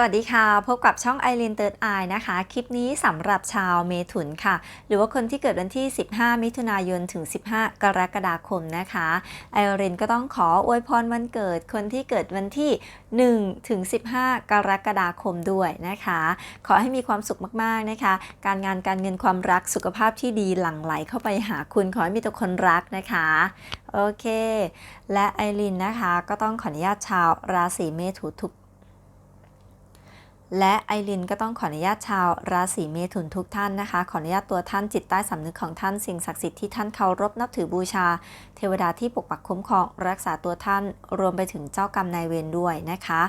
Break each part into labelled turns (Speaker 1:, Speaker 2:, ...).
Speaker 1: สวัสดีค่ะ พบกับช่องไอรีนเติร์ดไอนะคะ คลิปนี้สำหรับชาวเมถุนค่ะ หรือว่าคนที่เกิดวันที่ 15 มิถุนายนถึง 15 กรกฎาคมนะคะไอรินก็ต้องขออวยพรวันเกิดคนที่เกิดวันที่ 1 ถึง 15 กรกฎาคมด้วยนะคะ ขอให้มีความสุขมากๆนะคะ การงานการเงินความรักสุขภาพที่ดีหลั่งไหลเข้าไปหาคุณขอให้มีแต่คนรักนะคะโอเค และไอรินนะคะก็ต้องขออนุญาตชาวราศีเมถุนทุก และไอรินก็ต้องขออนุญาตชาวราศีเมถุนทุกท่านนะคะ ขออนุญาตตัวท่านจิตใต้สำนึกของท่านสิ่งศักดิ์สิทธิ์ที่ท่านเคารพนับถือบูชา เทวดาที่ปกปักคุ้มครอง รักษาตัวท่านรวมไปถึงเจ้ากรรมนายเวรด้วยนะคะ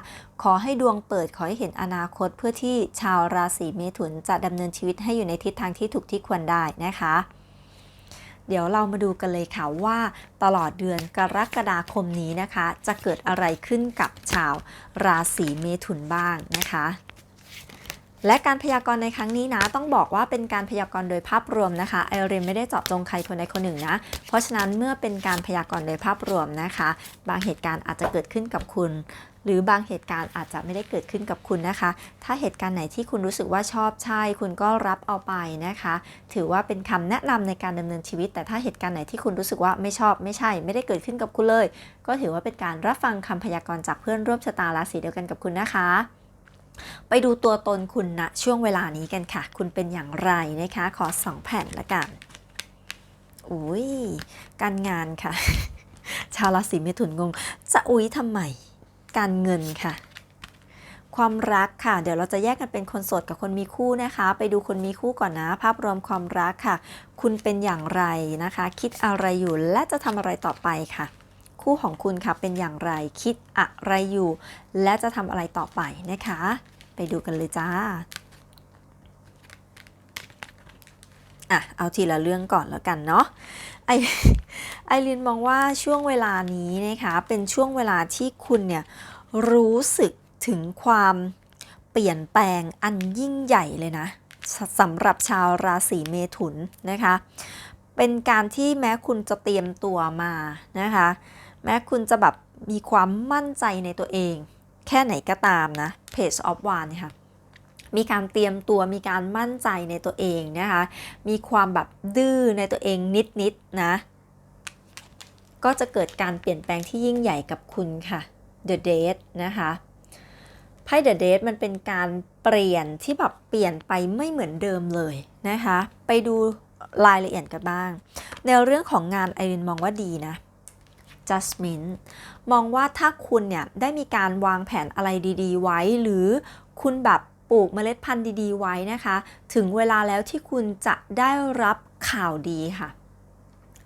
Speaker 1: ขอให้ดวงเปิดขอให้เห็นอนาคตเพื่อที่ชาวราศีเมถุนจะดำเนินชีวิตให้อยู่ในทิศทางที่ถูกที่ควรได้นะคะเดี๋ยวเรามาดูกันเลยค่ะว่าตลอดเดือนกรกฎาคมนี้นะคะ จะเกิดอะไรขึ้นกับชาวราศีเมถุนบ้างนะคะ และการพยากรณ์ในครั้งนี้นะ ต้องบอกว่าเป็นการพยากรณ์โดยภาพรวมนะคะไอเรนไม่ได้เจาะจงใครคนใดคนหนึ่งนะ เพราะฉะนั้นเมื่อเป็นการพยากรณ์โดยภาพรวมนะคะ บางเหตุการณ์อาจจะเกิดขึ้นกับคุณ หรือบางเหตุการณ์อาจจะไม่ได้เกิดขึ้นกับคุณนะคะ ถ้าเหตุการณ์ไหนที่คุณรู้สึกว่าชอบใช่ คุณก็รับเอาไปนะคะ ถือว่าเป็นคำแนะนำในการดำเนินชีวิต แต่ถ้าเหตุการณ์ไหนที่คุณรู้สึกว่าไม่ชอบไม่ใช่ ไม่ได้เกิดขึ้นกับคุณเลย ก็ถือว่าเป็นการรับฟังคำพยากรณ์จากเพื่อนร่วมชะตาราศีเดียวกันกับคุณนะคะ ไปดูตัวตนคุณณช่วงเวลานี้กันค่ะ คุณเป็นอย่างไรนะคะ ขอสองแผ่นละกันอุ้ยการงานค่ะ ชาวราศีเมถุนงง จะอุ้ยทำไม การเงินค่ะ ความรักค่ะ เดี๋ยวเราจะแยกกันเป็นคนโสดกับคนมีคู่นะคะ ไปดูคนมีคู่ก่อนนะ ภาพรวมความรักค่ะ คุณเป็นอย่างไรนะคะ คิดอะไรอยู่และจะทำอะไรต่อไปค่ะ คู่ของคุณค่ะเป็นอย่างไรคิดอะไรอยู่ และจะทำอะไรต่อไปนะคะ ไปดูกันเลยจ้าอะเอาทีละเรื่องก่อนแล้วกันเนาะไอไอรินมองว่าช่วงเวลานี้นะคะเป็นช่วงเวลาที่คุณเนี่ยรู้สึกถึงความเปลี่ยนแปลงอันยิ่งใหญ่เลยนะสำหรับชาวราศีเมถุนนะคะ เป็นการที่แม้คุณจะเตรียมตัวมานะคะ แม้คุณจะแบบมีความมั่นใจในตัวเอง แค่ไหนก็ตามนะ Page of One เนี่ยค่ะมีการเตรียมตัวมีการมั่นใจในตัวเองนะคะ มีความแบบดื้อในตัวเองนิดๆนนะ ก็จะเกิดการเปลี่ยนแปลงที่ยิ่งใหญ่กับคุณค่ะ The Date นะคะไพ่ The Date มันเป็นการเปลี่ยนที่แบบเปลี่ยนไปไม่เหมือนเดิมเลยนะคะ ไปดูรายละเอียดกันบ้าง ในเรื่องของงานไอรินมองว่าดีนะ Jasmine มองว่าถ้าคุณเนี่ยได้มีการวางแผนอะไรดีๆ ไว้ หรือคุณแบบปลูกเมล็ดพันธุ์ดีๆ ไว้นะคะ ถึงเวลาแล้วที่คุณจะได้รับข่าวดีค่ะ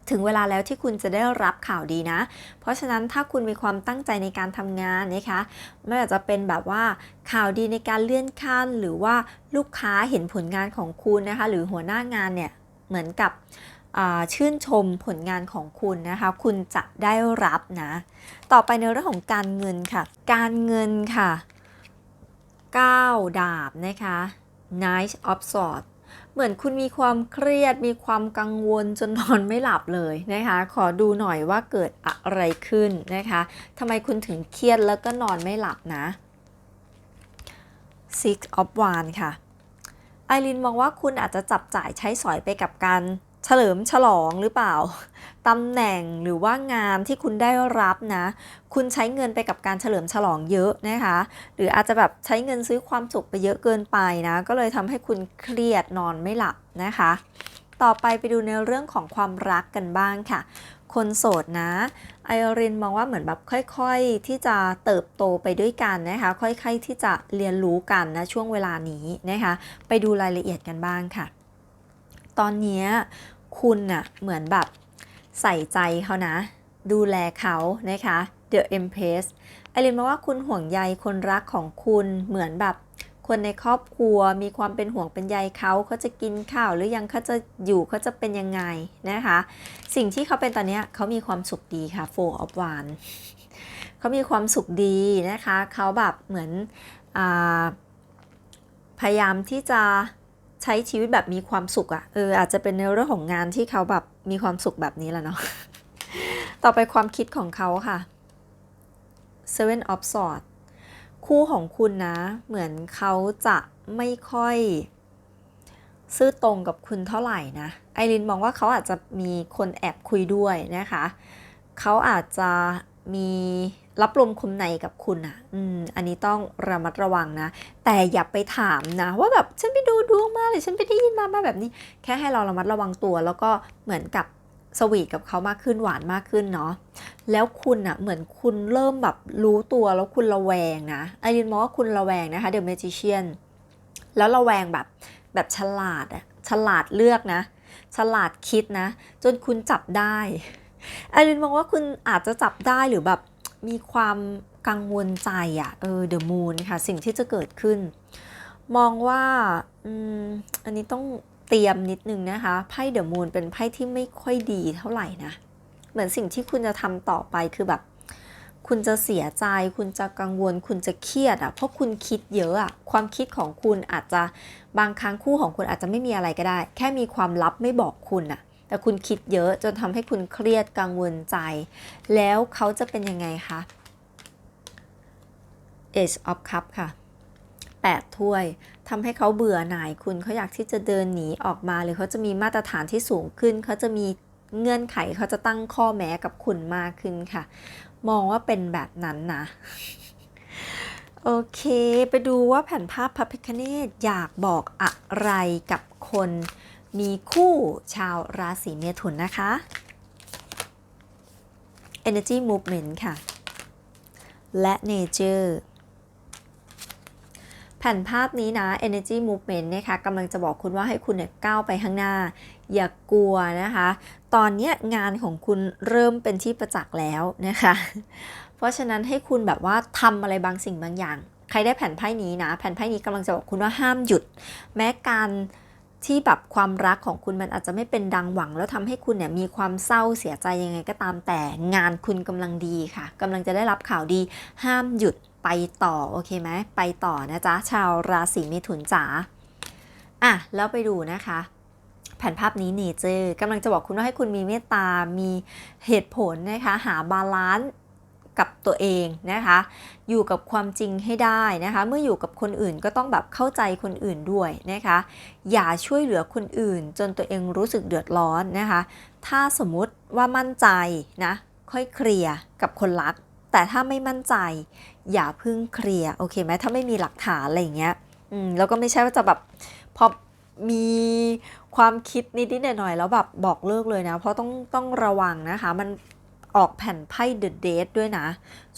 Speaker 1: ถึงเวลาแล้วที่คุณจะได้รับข่าวดีนะ เพราะฉะนั้นถ้าคุณมีความตั้งใจในการทำงานนะคะ ไม่ว่าจะเป็นแบบว่าข่าวดีในการเลื่อนขั้น หรือว่าลูกค้าเห็นผลงานของคุณนะคะ หรือหัวหน้างานเนี่ย เหมือนกับ ชื่นชมผลงานของคุณนะคะ คุณจะได้รับนะ ต่อไปในเรื่องของการเงินค่ะ การเงินค่ะ 9 ดาบนะคะ Knight of Swords เหมือนคุณมีความเครียดมีความกังวลจนนอนไม่หลับเลยนะคะ ขอดูหน่อยว่าเกิดอะไรขึ้นนะคะทำไมคุณถึงเครียดแล้วก็นอนไม่หลับนะ Six of Wands ค่ะไอรินมองว่าคุณอาจจะจับจ่ายใช้สอยไปกับการ เฉลิมฉลองหรือเปล่าตำแหน่งหรือว่างานที่คุณได้รับนะ คุณใช้เงินไปกับการเฉลิมฉลองเยอะนะคะ หรืออาจจะแบบใช้เงินซื้อความสุขไปเยอะเกินไปนะ ก็เลยทำให้คุณเครียดนอนไม่หลับนะคะ ต่อไปไปดูในเรื่องของความรักกันบ้างค่ะ คนโสดนะ ไอรินมองว่าเหมือนแบบค่อยๆที่จะเติบโตไปด้วยกันนะคะ ค่อยๆที่จะเรียนรู้กันนะช่วงเวลานี้นะคะ ไปดูรายละเอียดกันบ้างค่ะตอนนี้ คุณน่ะเหมือนแบบใส่ใจเขานะ ดูแลเขานะคะ The Empress ไอรินมองว่าคุณห่วงใยคนรักของคุณเหมือนแบบ คนในครอบครัวมีความเป็นห่วงเป็นใยเขาเขาจะกินข้าวหรือยังเขาจะอยู่เขาจะเป็นยังไงนะคะ สิ่งที่เขาเป็นตอนนี้เขามีความสุขดีค่ะ Four of Wands เขามีความสุขดีนะคะ เขาแบบเหมือนอพยายามที่จะ ใช้ชีวิตแบบมีความสุขอะ่ะเอออาจจะเป็นในเรื่องของงานที่เขาแบบมีความสุขแบบนี้แหละเนาะต่อไปความคิดของเขาค่ะ Seven of Swords คู่ของคุณนะ เหมือนเขาจะไม่ค่อย ซื่อตรงกับคุณเท่าไหร่นะ ไอรินมองว่าเขาอาจจะมีคนแอบคุยด้วยนะคะ เขาอาจจะมี รับลมคมในกับคุณอะ อืม อันนี้ต้องระมัดระวังนะ แต่อย่าไปถามนะ ว่าแบบฉันไปดูดวงมาหรือฉันไปได้ยินมามาแบบนี้ แค่ให้เราระมัดระวังตัว แล้วก็เหมือนกับสวีทกับเขามากขึ้นหวานมากขึ้นเนาะ แล้วคุณอะเหมือนคุณเริ่มแบบรู้ตัวแล้วคุณระแวงนะไอรินมองว่าคุณระแวงนะคะเดอะเมจิเชียนแล้วระแวงแบบแบบฉลาดอะฉลาดเลือกนะ ฉลาดคิดนะ จนคุณจับได้ไอรินมองว่าคุณอาจจะจับได้หรือแบบ มีความกังวลใจอะเออเดอะมูนค่ะ สิ่งที่จะเกิดขึ้น มองว่าอืมอันนี้ต้องเตรียมนิดนึงนะคะไพ่เดอะมูนเป็นไพ่ที่ไม่ค่อยดีเท่าไหร่นะ เหมือนสิ่งที่คุณจะทำต่อไปคือแบบ คุณจะเสียใจ คุณจะกังวล คุณจะเครียดอะ่ะเพราะคุณคิดเยอะอะ่ะความคิดของคุณอาจจะบางครั้งคู่ของคุณอาจจะไม่มีอะไรก็ได้ แค่มีความลับไม่บอกคุณอะ่ะ แต่คุณคิดเยอะจนทำให้คุณเครียดกังวลใจ แล้วเขาจะเป็นยังไงคะ Ace of Cup ค่ะ 8 ถ้วยทำให้เขาเบื่อหน่ายคุณเขาอยากที่จะเดินหนีออกมา หรือเขาจะมีมาตรฐานที่สูงขึ้น เขาจะมีเงื่อนไขเขาจะตั้งข้อแม้กับคุณมากขึ้นค่ะ มองว่าเป็นแบบนั้นนะโอเค ไปดูว่าแผ่นภาพพระพิคเนตอยากบอกอะไรกับคน มีคู่ชาวราศีเมถุนนะคะ Energy Movement ค่ะ และ Nature แผ่นภาพนี้นะ Energy Movement นะคะกำลังจะบอกคุณว่าให้คุณเนี่ยก้าวไปข้างหน้า อย่ากกลัวนะคะ ตอนนี้งานของคุณเริ่มเป็นที่ประจักษ์แล้วนะคะ เพราะฉะนั้นให้คุณแบบว่าทำอะไรบางสิ่งบางอย่าง ใครได้แผ่นไพ่นี้นะ แผ่นไพ่นี้กำลังจะบอกคุณว่าห้ามหยุด แม้การ ที่แบบความรักของคุณมันอาจจะไม่เป็นดังหวัง แล้วทำให้คุณเนี่ยมีความเศร้าเสียใจยังไงก็ตามแต่งานคุณกำลังดีค่ะกำลังจะได้รับข่าวดี ห้ามหยุดไปต่อโอเคไหมไปต่อนะจ๊ะชาวราศีเมถุนจ๋าอะแล้วไปดูนะคะแผ่นภาพนี้เนเจอร์กำลังจะบอกคุณว่าให้คุณมีเมตตา มีเหตุผลนะคะ หาบาลานซ์ กับตัวเองนะคะ อยู่กับความจริงให้ได้นะคะ เมื่ออยู่กับคนอื่นก็ต้องแบบเข้าใจคนอื่นด้วยนะคะ อย่าช่วยเหลือคนอื่น จนตัวเองรู้สึกเดือดร้อนนะคะ ถ้าสมมุติว่ามั่นใจนะค่อยเคลียร์กับคนรัก แต่ถ้าไม่มั่นใจ อย่าเพึ่งเคลียร์โอเคไหมถ้าไม่มีหลักฐานอะไรอย่างเงี้ยอืมแล้วก็ไม่ใช่ว่าจะแบบพอมีความคิดนิดๆหน่อยๆแล้วแบบบอกเลิกเลยนะ เพราะต้องต้องระวังนะคะ มัน ออกแผ่นไพ่เดอะเดทด้วยนะ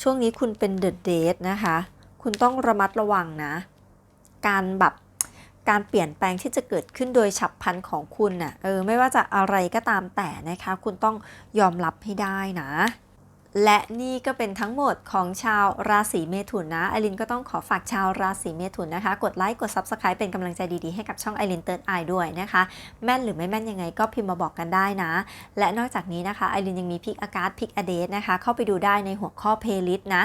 Speaker 1: ช่วงนี้คุณเป็นเดอะเดทนะคะ คุณต้องระมัดระวังนะ การแบบการเปลี่ยนแปลงที่จะเกิดขึ้นโดยฉับพลันของคุณน่ะเออไม่ว่าจะอะไรก็ตามแต่นะคะ คุณต้องยอมรับให้ได้นะ และนี่ก็เป็นทั้งหมดของชาวราศีเมถุนนะไอรินก็ต้องขอฝากชาวราศีเมถุนนะคะ กดไลค์กด Subscribe เป็นกำลังใจดีๆให้กับช่องไอรินเติร์ดไอด้วยนะคะ แม่นหรือไม่แม่นยังไงก็พิมพ์มาบอกกันได้นะ และนอกจากนี้นะคะไอรินยังมีพิกอากาศพิกอเดสนะคะ เข้าไปดูได้ในหัวข้อเพลย์ลิสต์นะ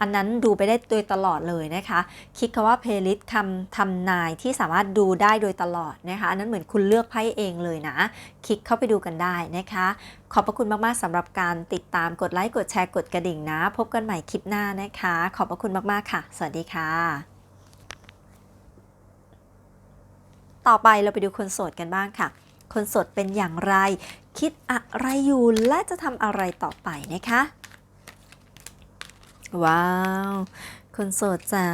Speaker 1: อันนั้นดูไปได้โดยตลอดเลยนะคะ คลิกคำว่า playlist คำทำนายที่สามารถดูได้โดยตลอดนะคะ อันนั้นเหมือนคุณเลือกไพ่เองเลยนะ คลิกเข้าไปดูกันได้นะคะ ขอบพระคุณมากๆสำหรับการติดตามกดไลค์กดแชร์กดกระดิ่งนะ พบกันใหม่คลิปหน้านะคะ ขอบพระคุณมากๆค่ะ สวัสดีค่ะ ต่อไปเราไปดูคนโสดกันบ้างค่ะ คนโสดเป็นอย่างไร คิดอะไรอยู่และจะทำอะไรต่อไปนะคะ ว้าว คนโสดจ๋า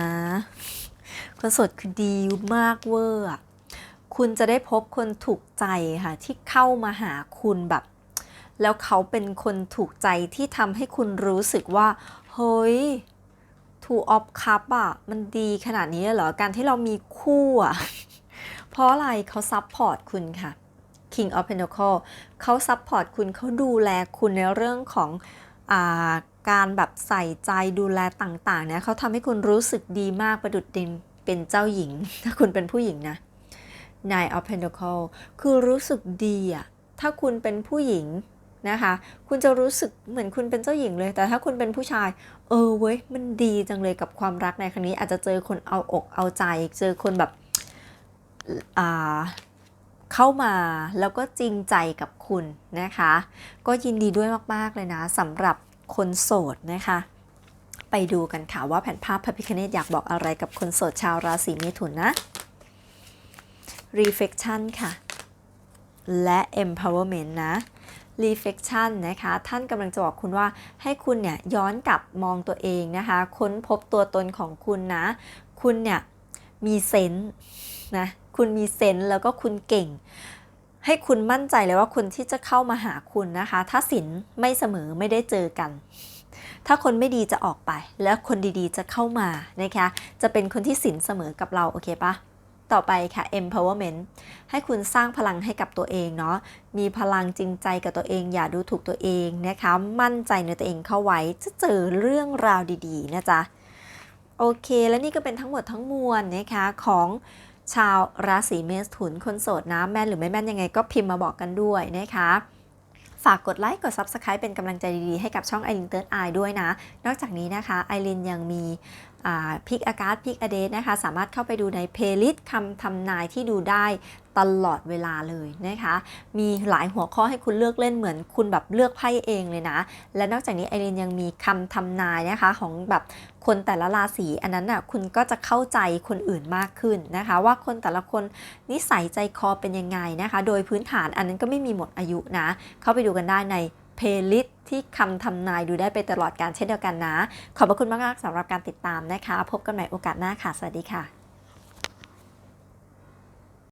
Speaker 1: คนโสดคือดีมากเวอร์คุณจะได้พบคนถูกใจค่ะ ที่เข้ามาหาคุณแบบ แล้วเขาเป็นคนถูกใจที่ทำให้คุณรู้สึกว่า เฮ้ย two of cup อะ มันดีขนาดนี้เลยเหรอ การที่เรามีคู่อะ เพราะอะไรเขาซับพอร์ตคุณค่ะ King of Pentacle เขาซับพอร์ตคุณเขาดูแลคุณในเรื่องของ การแบบใส่ใจดูแลต่างๆเนี่ยเขาทำให้คุณรู้สึกดีมากประดุดดินเป็นเจ้าหญิง ถ้าคุณเป็นผู้หญิงนะ Nine of Pentacle คือรู้สึกดีอะถ้าคุณเป็นผู้หญิงนะคะ คุณจะรู้สึกเหมือนคุณเป็นเจ้าหญิงเลย แต่ถ้าคุณเป็นผู้ชาย เออเว้ย มันดีจังเลยกับความรักในครั้งนี้ อาจจะเจอคนเอาอกเอาใจ เจอคนแบบ อ่า เข้ามาแล้วก็จริงใจกับคุณนะคะ ก็ยินดีด้วยมาก ๆ เลยนะสำหรับคนโสดนะคะ ไปดูกันค่ะว่าแผ่นภาพพระพิคเนตอยากบอกอะไรกับคนโสดชาวราศีเมถุนนะ reflection ค่ะ และ empowerment นะ reflection นะคะ ท่านกำลังจะบอกคุณว่าให้คุณเนี่ยย้อนกลับมองตัวเองนะคะ ค้นพบตัวตนของคุณนะ คุณเนี่ยมีเซนส์ นะคุณมีเซนส์แล้วก็คุณเก่ง ให้คุณมั่นใจเลยว่าคนที่จะเข้ามาหาคุณนะคะ ถ้าสินไม่เสมอไม่ได้เจอกัน ถ้าคนไม่ดีจะออกไป แล้วคนดีๆจะเข้ามานะคะจะเป็นคนที่สินเสมอกับเราโอเคปะต่อไปค่ะ empowerment ให้คุณสร้างพลังให้กับตัวเองเนาะ มีพลังจริงใจกับตัวเอง อย่าดูถูกตัวเองนะคะ มั่นใจในตัวเองเข้าไว้ จะเจอเรื่องราวดีๆ นะจ๊ะ โอเค และนี่ก็เป็นทั้งหมดทั้งมวลนะคะของ ชาวราศีเมถุนคนโสดนะแม่นหรือไม่แม่นยังไงก็พิมพ์มาบอกกันด้วยนะคะฝากกดไลค์กด Subscribe เป็นกำลังใจดี ๆ ให้กับช่องไอรินเติร์ดไอด้วยนะ นอกจากนี้นะคะไอรินยังมีพิกอากาศพิกอเดสนะคะ สามารถเข้าไปดูในเพลย์ลิสต์คำทำนายที่ดูได้ ตลอดเวลาเลยนะคะ มีหลายหัวข้อให้คุณเลือกเล่นเหมือนคุณแบบเลือกไพ่เองเลยนะ และนอกจากนี้ไอรินยังมีคำทำนายนะคะของแบบคนแต่ละราศีอันนั้นน่ะคุณก็จะเข้าใจคนอื่นมากขึ้นนะคะ ว่าคนแต่ละคนนิสัยใจคอเป็นยังไงนะคะ โดยพื้นฐานอันนั้นก็ไม่มีหมดอายุนะ เข้าไปดูกันได้ในเพลย์ลิสต์ที่คำทำนายดูได้ไปตลอดการเช่นเดียวกันนะ ขอบพระคุณมากๆสำหรับการติดตามนะคะ พบกันใหม่โอกาสหน้าค่ะ สวัสดีค่ะ